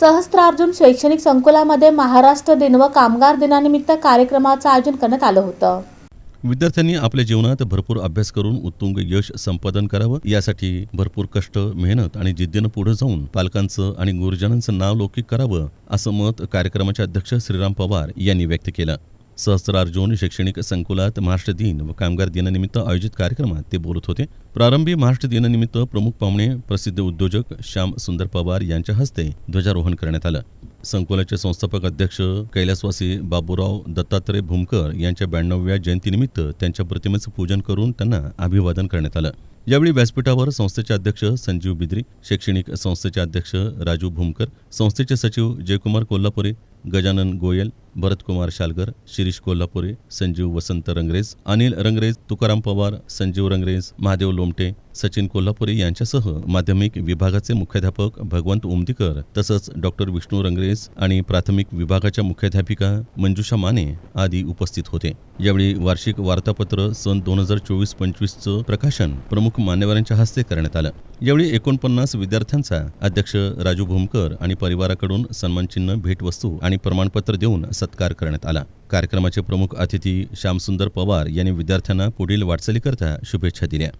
सहस्त्रार्जुन शैक्षणिक संकुलामध्ये महाराष्ट्र दिन व कामगार दिनानिमित्त कार्यक्रमाचं आयोजन करण्यात आलं होतं. विद्यार्थ्यांनी आपल्या जीवनात भरपूर अभ्यास करून उत्तुंग यश संपादन करावं. यासाठी भरपूर कष्ट मेहनत आणि जिद्दीनं पुढे जाऊन पालकांचं आणि गुरुजनांचं नाव लौकिक करावं असं मत कार्यक्रमाचे अध्यक्ष श्रीराम पवार यांनी व्यक्त केलं. सहस्त्रार्जुन शैक्षणिक संकुलात महाराष्ट्र दिन व कामगार दिनानिमित्त आयोजित कार्यक्रमात ते बोलत होते. प्रारंभी महाराष्ट्र दिनानिमित्त प्रमुख पाहुणे प्रसिद्ध उद्योजक श्याम सुंदर पवार यांच्या हस्ते ध्वजारोहण करण्यात आलं. संकुलाचे संस्थापक अध्यक्ष कैलासवासी बाबूराव दत्तात्रय भूमकर यांच्या ब्याण्णव्या जयंतीनिमित्त त्यांच्या प्रतिमेचं पूजन करून त्यांना अभिवादन करण्यात आलं. यावेळी व्यासपीठावर संस्थेचे अध्यक्ष संजीव बिद्री शैक्षणिक संस्थेचे अध्यक्ष राजू भूमकर संस्थेचे सचिव जयकुमार कोल्हापुरे गजानन गोयल भरतकुमार शालकर शिरीष कोल्हापुरे संजीव वसंत रंगरेज अनिल रंगरेज तुकाराम पवार संजीव रंगरेज महादेव लोमटे सचिन कोल्हापुरे यांच्यासह माध्यमिक विभागाचे मुख्याध्यापक भगवंत उमदीकर तसंच डॉक्टर विष्णू रंगरेस आणि प्राथमिक विभागाच्या मुख्याध्यापिका मंजुषा माने आदी उपस्थित होते. यावेळी वार्षिक वार्तापत्र सन दोन हजार चोवीस पंचवीसचं प्रकाशन प्रमुख मान्यवरांच्या हस्ते करण्यात आलं. यावेळी एकोणपन्नास विद्यार्थ्यांचा अध्यक्ष राजू भूमकर आणि परिवाराकडून सन्मानचिन्ह भेटवस्तू आणि प्रमाणपत्र देऊन सत्कार करण्यात आला. कार्यक्रमाचे प्रमुख अतिथी श्यामसुंदर पवार यांनी विद्यार्थ्यांना पुढील वाटचालीकरता शुभेच्छा दिल्या.